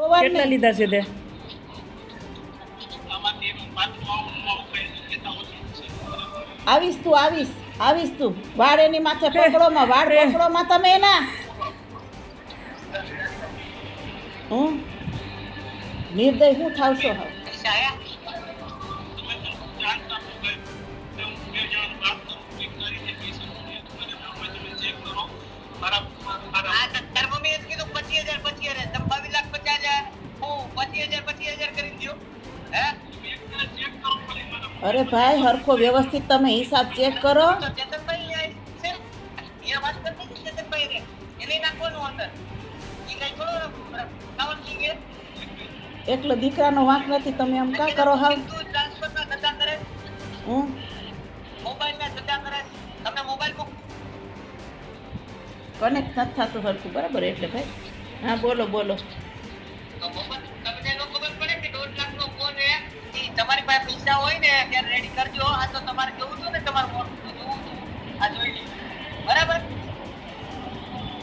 કેટલા લીધા છે તે? આવીશ તું આવીશ આવીશ તું. વાળ એની માથે પકડોમાં વાળ પકડોમાં તમે એના. હું? નિર્દય હું થાવશો હવે? તો તાર મમ્મીએ જ કીધું 25,000, 25,000. તમે 22 લાખ 50,000. હજાર 25,000, 25,000 કરી દ્યો. હે? અરે ભાઈ હરખો વ્યવસ્થિત તમે હિસાબ ચેક કરો ચેતનભાઈ એ વાત કરતી ચેતનભાઈ રે. એને નાખવાનું અંદર. એ કઈ થોડો છે એકલો દીકરાનો વાંક નથી તમે આમ કા કરો હાલ હું કનેક્ટ નથી થતું હરખું બરાબર એટલે ભાઈ હા બોલો બોલો. તમારી પાસે પૈસા હોય ને ત્યારે રેડી કરજો. આ તો તમારે કેવું હતું ને તમારું મોટું જોવું હતું. આ જોઈ લીધું બરાબર?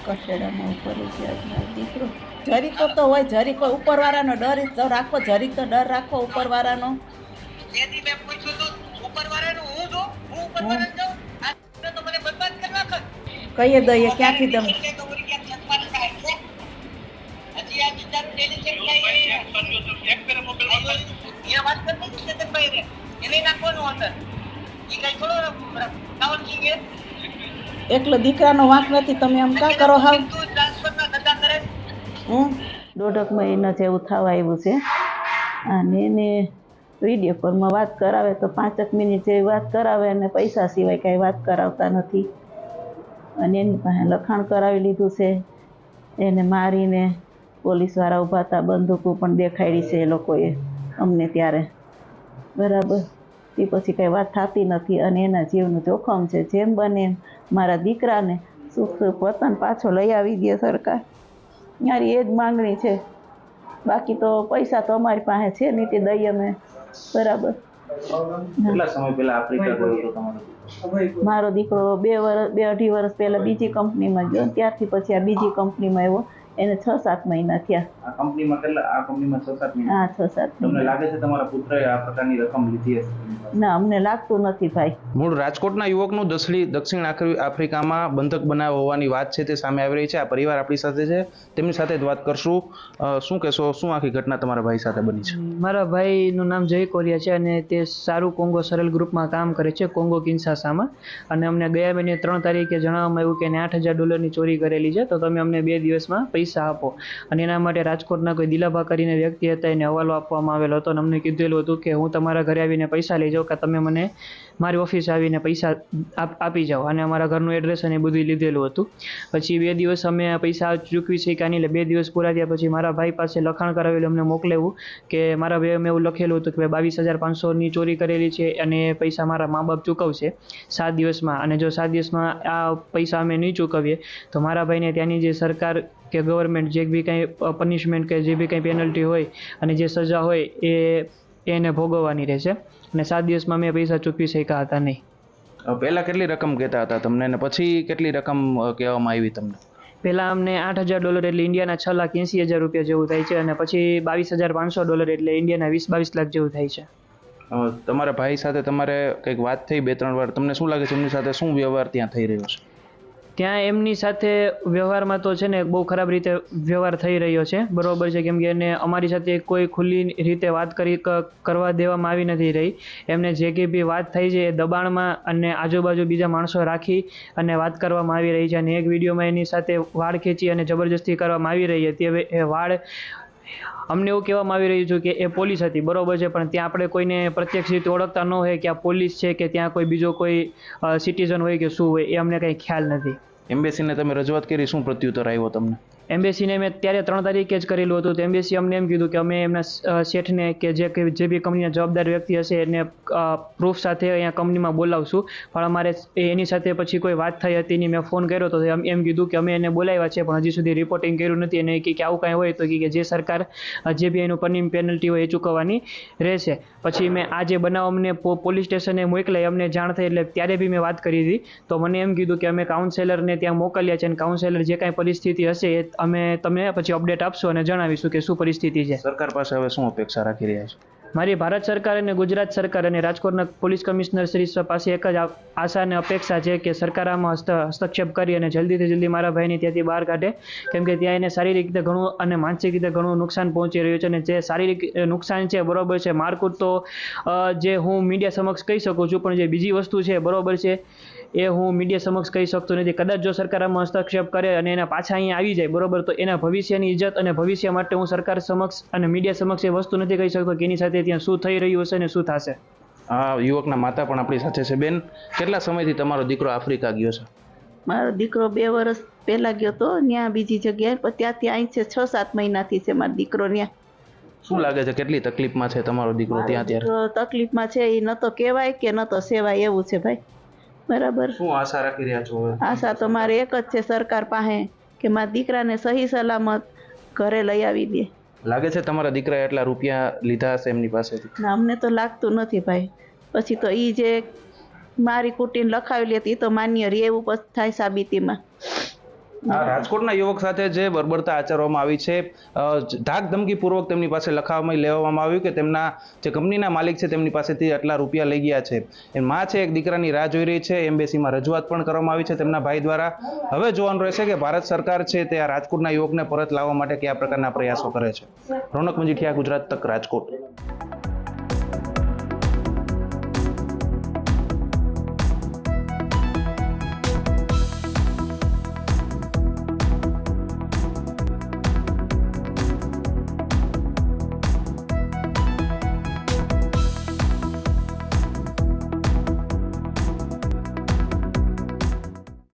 કઠેડામાં ઉપર છે દીકરો. જરીકો તો હોય જરીકો ઉપરવાળાનો ડર તો રાખો જરીક તો ડર રાખો ઉપરવાળાનો. જેથી મેં પૂછ્યું હતું ઉપરવાળાનું હું છું? હું ઉપરવાળાને જાઉં? આ તો મને બરબાદ કરી નાખત કહીએ દઈએ ક્યાંથી તમે એકલો દીકરાનો વાંક નથી, તમે આમ કા કરો હાવ? તું ટ્રાન્સફરના ધંધા કરે હું? દોઢક મહિના જેવું થવા આવ્યું છે. અને એને વીડિયો કોલમાં વાત કરાવે તો પાંચક મિનિટ જેવી વાત કરાવે અને પૈસા સિવાય કાંઈ વાત કરાવતા નથી. અને એની પાસે લખાણ કરાવી લીધું છે. એને મારીને પોલીસવાળા ઊભા હતા બંદૂકો પણ દેખાડી છે એ લોકોએ અમને ત્યારે. બરાબર. એ પછી કાંઈ વાત થતી નથી અને એના જીવનું જોખમ છે. જેમ બને એમ મારા દીકરાને સુખ વતન પાછો લઈ આવી દે સરકાર. મારી એ જ માંગણી છે. બાકી તો પૈસા તો અમારી પાસે છે નહીં તે દઈએ અમે. બરાબર. કેટલા સમય પહેલા આફ્રિકા ગયો તમારો મારો દીકરો બે વર્ષ બે અઢી વર્ષ પહેલાં બીજી કંપનીમાં ગયો. ત્યારથી પછી આ બીજી કંપનીમાં આવ્યો. એને છ સાત મહિના થયા. આ કંપનીમાં કેટલા આ કંપનીમાં છ સાત મહિના. હા છ સાત તમને લાગે છે તમારા પુત્રએ આ પ્રકારની રકમ લીધી હશે ના અમને લાગતું નથી ભાઈ. મૂળ રાજકોટના યુવકનું દસલી દક્ષિણ આફ્રિ- આફ્રિકામાં બંધક બનાવ હોવાની વાત છે તે સામે આવી રહી છે. આ પરિવાર આપણી સાથે છે. તેમની સાથે જ વાત કરશું. શું કહેશો? શું આખી ઘટના તમારા ભાઈ સાથે બની છે? મારા ભાઈનું નામ જય કોરિયા છે અને તે સારું કોંગો સરલ ગ્રુપમાં કામ કરે છે કોંગો કિન્સાસામાં. અને અમને ગયા મહિને ત્રણ તારીખે જણાવવામાં આવ્યું કે એને આઠ હજાર ડોલરની ચોરી કરેલી છે. તો તમે અમને બે દિવસમાં પૈસા આપો. અને એના માટે રાજકોટના કોઈ દિલાભા કરીને વ્યક્તિ હતા, એને હવાલો આપવામાં આવેલો હતો અને અમને કીધેલું હતું કે હું તમારા ઘરે આવીને પૈસા લઈ જાઉં કે તમે મને મારી ઓફિસે આવીને પૈસા આપ- જાઓ. અને અમારા ઘરનું એડ્રેસ અને બધું લીધેલું હતું. પછી બે દિવસ અમે પૈસા ચૂકવી છે કે એટલે બે દિવસ પૂરા થયા પછી મારા ભાઈ પાસે લખાણ કરાવેલું અમને મોકલેવું કે મારા ભાઈ મેં એવું લખેલું હતું કે બાવીસ હજાર પાંચસોની ચોરી કરેલી છે અને પૈસા મારા મા બાપ ચૂકવશે સાત દિવસમાં. અને જો સાત દિવસમાં આ પૈસા અમે નહીં ચૂકવીએ તો મારા ભાઈને ત્યાંની જે સરકાર કે ગવર્મેન્ટ જે બી કંઈ પનિશમેન્ટ કે જે બી કંઈ પેનલ્ટી હોય અને જે સજા હોય એ એને ભોગવવાની રહેશે. અને સાત દિવસમાં મેં પૈસા ચૂકવી શક્યા હતા નહીં. પહેલાં પહેલા કેટલી રકમ કહેતા હતા તમને અને પછી કેટલી રકમ કહેવામાં આવી તમને? પહેલાં અમને આઠ હજાર ડોલર એટલે ઇન્ડિયાના છ લાખ એંસી હજાર રૂપિયા જેવું થાય છે અને પછી બાવીસ હજાર પાંચસો ડોલર એટલે ઇન્ડિયાના વીસ બાવીસ લાખ જેવું થાય છે. તમારા ભાઈ સાથે તમારે કંઈક વાત થઈ બે ત્રણ વાર. તમને શું લાગે છે? એમની સાથે શું વ્યવહાર ત્યાં થઈ રહ્યો છે? ત્યાં એમની સાથે વ્યવહારમાં તો છે ને બહુ ખરાબ રીતે વ્યવહાર થઈ રહ્યો છે. બરાબર છે, કેમ કે એને અમારી સાથે કોઈ ખુલ્લી રીતે વાત કરી કરવા દેવામાં આવી નથી રહી. એમને જે કંઈ બી વાત થઈ છે એ દબાણમાં અને આજુબાજુ બીજા માણસો રાખી અને વાત કરવામાં આવી રહી છે અને એક વિડીયોમાં એની સાથે વાળ ખેંચી અને જબરજસ્તી કરવામાં આવી રહી હતી. હવે એ વાળ અમને એવું કહેવામાં આવી રહ્યું છે કે એ પોલીસ હતી, બરોબર છે, પણ ત્યાં આપણે કોઈને પ્રત્યક્ષ રીતે ઓળખતા ન હોય કે આ પોલીસ છે કે ત્યાં કોઈ બીજો કોઈ સિટીઝન હોય કે શું હોય, એ અમને કંઈ ખ્યાલ નથી. એમ્બેસીને તમે રજૂઆત કરી, શું પ્રત્યુત્તર આવ્યો તમને? એમ્બેસીને મેં ત્યારે ત્રણ તારીખે જ કરેલું હતું. તો એમ્બેસી અમને એમ કીધું કે અમે એમના શેઠને કે જે જે બી કંપનીના જવાબદાર વ્યક્તિ હશે એને પ્રૂફ સાથે અહીંયા કંપનીમાં બોલાવશું. પણ અમારે એની સાથે પછી કોઈ વાત થઈ હતી નહીં. મેં ફોન કર્યો તો એમ કીધું કે અમે એને બોલાવ્યા છે, પણ હજી સુધી રિપોર્ટિંગ કર્યું નથી. અને કે આવું કાંઈ હોય તો કે જે સરકાર જે બી એનું પની પેનલ્ટી હોય એ ચૂકવવાની રહેશે. પછી મેં આ જે બનાવ અમને પોલીસ સ્ટેશને મોકલાઈ, અમને જાણ થઈ એટલે ત્યારે બી મેં વાત કરી હતી. તો મને એમ કીધું કે અમે કાઉન્સેલરને ત્યાં મોકલ્યા છે અને કાઉન્સેલર જે કાંઈ પરિસ્થિતિ હશે એ અમે તમને પછી અપડેટ આપશું અને જણાવીશું કે શું પરિસ્થિતિ છે. સરકાર પાસે હવે શું અપેક્ષા રાખી રહ્યા છે? મારી ભારત સરકાર અને ગુજરાત સરકાર અને રાજકોટના પોલીસ કમિશનર શ્રી પાસે એક જ આશા અને અપેક્ષા છે કે સરકાર આમાં હસ્ત હસ્તક્ષેપ કરી અને જલ્દીથી જલ્દી મારા ભાઈને ત્યાંથી બહાર કાઢે. કેમ કે ત્યાં એને શારીરિક રીતે ઘણું અને માનસિક રીતે ઘણું નુકસાન પહોંચી રહ્યું છે અને જે શારીરિક નુકસાન છે બરોબર છે. મારકૂટ તો જે હું મીડિયા સમક્ષ કહી શકું છું પણ જે બીજી વસ્તુ છે બરોબર છે. એ હું મીડિયા સમક્ષ કહી શકતો નથી. કદાચ જો સરકાર આમાં હસ્તક્ષેપ કરે અને એના પાછા અહીંયા આવી જાય બરોબર તો એના ભવિષ્યની ઇજ્જત અને ભવિષ્ય માટે હું સરકાર સમક્ષ અને મીડિયા સમક્ષ એ વસ્તુ નથી કહી શકતો કે એની સાથે ત્યાં શું થઈ રહ્યું હશે ને શું થશે. આ યુવકના માતા પણ આપણી સાથે છે. બેન કેટલા સમયથી તમારો દીકરો આફ્રિકા ગયો છે? મારો દીકરો બે વર્ષ પહેલાં ગયો તો ત્યાં બીજી જગ્યાએ પણ ત્યાંથી અહીં છે છ સાત મહિનાથી છે મારો દીકરો ત્યાં શું લાગે છે કેટલી તકલીફમાં છે તમારો દીકરો ત્યાં ત્યારે તકલીફમાં છે એ ન તો કહેવાય કે ન તો સેવાય એવું છે ભાઈ. બરાબર. શું આશા રાખી રહ્યા છો હવે? આશા તો મારે એક જ છે સરકાર પાસે કે મારા દીકરાને સહી સલામત ઘરે લઈ આવી દે. લાગે છે તમારા દીકરા એટલા રૂપિયા લીધા હશે એમની પાસેથી? ના અમને તો લાગતું નથી ભાઈ. પછી તો એ જે મારી કુટીને લખાવેલી હતી એ તો માન્ય રે એવું થાય સાબિતીમાં. રાજકોટના યુવક સાથે જે બર્બરતા આચરવામાં આવી છે ધાક ધમકીપૂર્વક તેમની પાસે લખાવવામાં લેવામાં આવ્યું કે તેમના જે કંપનીના માલિક છે તેમની પાસેથી આટલા રૂપિયા લઈ ગયા છે. એ માં છે, એક દીકરાની રાહ જોઈ રહી છે, એમ્બેસીમાં રજૂઆત પણ કરવામાં આવી છે તેમના ભાઈ દ્વારા. હવે જોવાનું રહેશે કે ભારત સરકાર છે તે આ રાજકોટના યુવકને પરત લાવવા માટે કયા પ્રકારના પ્રયાસો કરે છે. રોનક મજીઠિયા, ગુજરાત તક રાજકોટ.